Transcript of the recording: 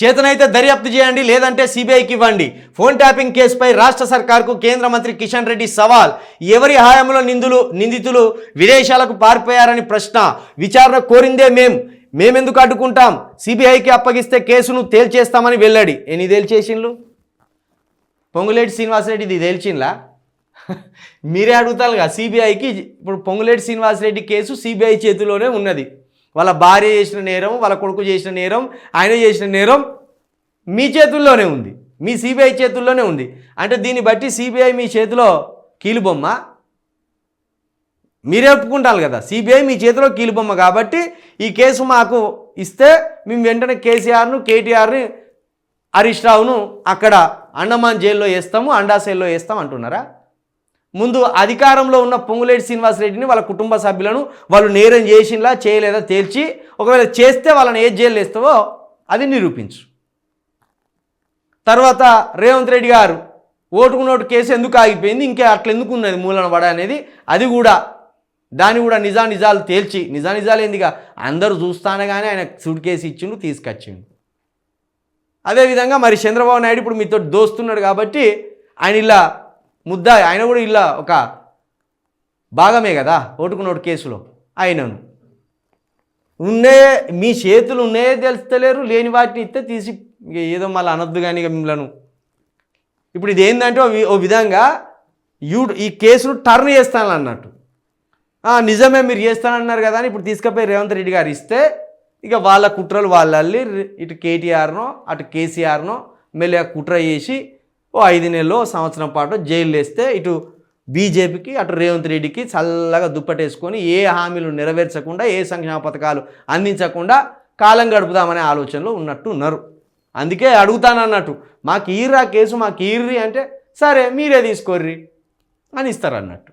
చేతనైతే దర్యాప్తు చేయండి లేదంటే సిబిఐకి ఇవ్వండి. ఫోన్ ట్యాపింగ్ కేసుపై రాష్ట్ర సర్కార్కు కేంద్ర మంత్రి కిషన్ రెడ్డి సవాల్. ఎవరి హయాంలో నిందులు నిందితులు విదేశాలకు పారిపోయారని ప్రశ్న. విచారణ కోరిందే మేం. మేమెందుకు అడ్డుకుంటాం? సిబిఐకి అప్పగిస్తే కేసును తేల్చేస్తామని వెళ్ళాడు ఎన్ని తేల్చేసిండ్లు? పొంగులేటి శ్రీనివాసరెడ్డి ఇది తేల్చిండ్లా? మీరే అడుగుతారుగా సిబిఐకి? ఇప్పుడు పొంగులేటి శ్రీనివాసరెడ్డి కేసు సిబిఐ చేతిలోనే ఉన్నది. వాళ్ళ భార్య చేసిన నేరం వాళ్ళ కొడుకు చేసిన నేరం ఆయన చేసిన నేరం మీ చేతుల్లోనే ఉంది. మీ సిబిఐ చేతుల్లోనే ఉంది. అంటే దీన్ని బట్టి సిబిఐ మీ చేతిలో కీలుబొమ్మ మీరే ఒప్పుకుంటారు కదా సిబిఐ మీ చేతిలో కీలుబొమ్మ కాబట్టి ఈ కేసు మాకు ఇస్తే మేము వెంటనే కేసీఆర్ను కేటీఆర్ని హరీష్ రావును అక్కడ అండమాన్ జైల్లో వేస్తాము అండాసేల్లో వేస్తాం అంటున్నారా? ముందు అధికారంలో ఉన్న పొంగులేటి శ్రీనివాసరెడ్డిని వాళ్ళ కుటుంబ సభ్యులను వాళ్ళు నేరం చేసినలా చేయలేదా తేల్చి ఒకవేళ చేస్తే వాళ్ళని ఏ జైలు వేస్తావో అది నిరూపించు. తర్వాత రేవంత్ రెడ్డి గారు ఓటుకు నోటు కేసు ఎందుకు ఆగిపోయింది ఇంకా అట్లా ఎందుకు ఉన్నది మూలన పడ అనేది అది కూడా దాన్ని కూడా నిజా నిజాలు తేల్చి నిజా నిజాలు ఏందిగా అందరూ చూస్తానగానే ఆయన సూట్ కేసు ఇచ్చిండు తీసుకొచ్చిండు. అదేవిధంగా మరి చంద్రబాబు నాయుడు ఇప్పుడు మీతో దోస్తున్నాడు కాబట్టి ఆయన ఇలా ముద్ద ఆయన కూడా ఇలా ఒక భాగమే కదా ఓటుకు నోటు కేసులో. ఆయనను. ఉండే మీ చేతులు ఉన్నాయే తెలుస్తలేరు లేని వాటిని ఇస్తే తీసి ఏదో మళ్ళీ అనొద్దు కానీ ఇక మిమ్మల్ని. ఇప్పుడు ఇది ఏంటంటే ఓ విధంగా యూ ఈ కేసును టర్న్ చేస్తాను అన్నట్టు. నిజమే మీరు చేస్తానన్నారు కదా అని ఇప్పుడు తీసుకుపోయి రేవంత్ రెడ్డి గారు ఇస్తే ఇక వాళ్ళ కుట్రలు వాళ్ళల్లి ఇటు కేటీఆర్నో అటు కేసీఆర్నో మెల్లిగా కుట్ర చేసి ఓ ఐదు నెలలు ఓ సంవత్సరం పాటు జైలు వేస్తే ఇటు బీజేపీకి అటు రేవంత్ రెడ్డికి చల్లగా దుప్పటేసుకొని ఏ హామీలు నెరవేర్చకుండా ఏ సంక్షేమ పథకాలు అందించకుండా కాలం గడుపుదామనే ఆలోచనలో ఉన్నట్టు ఉన్నారు అందుకే అడుగుతానన్నట్టు మాకు ఈర్రా కేసు మాకు ఈర్రి అంటే సరే మీరే తీసుకోర్రి అని ఇస్తారు అన్నట్టు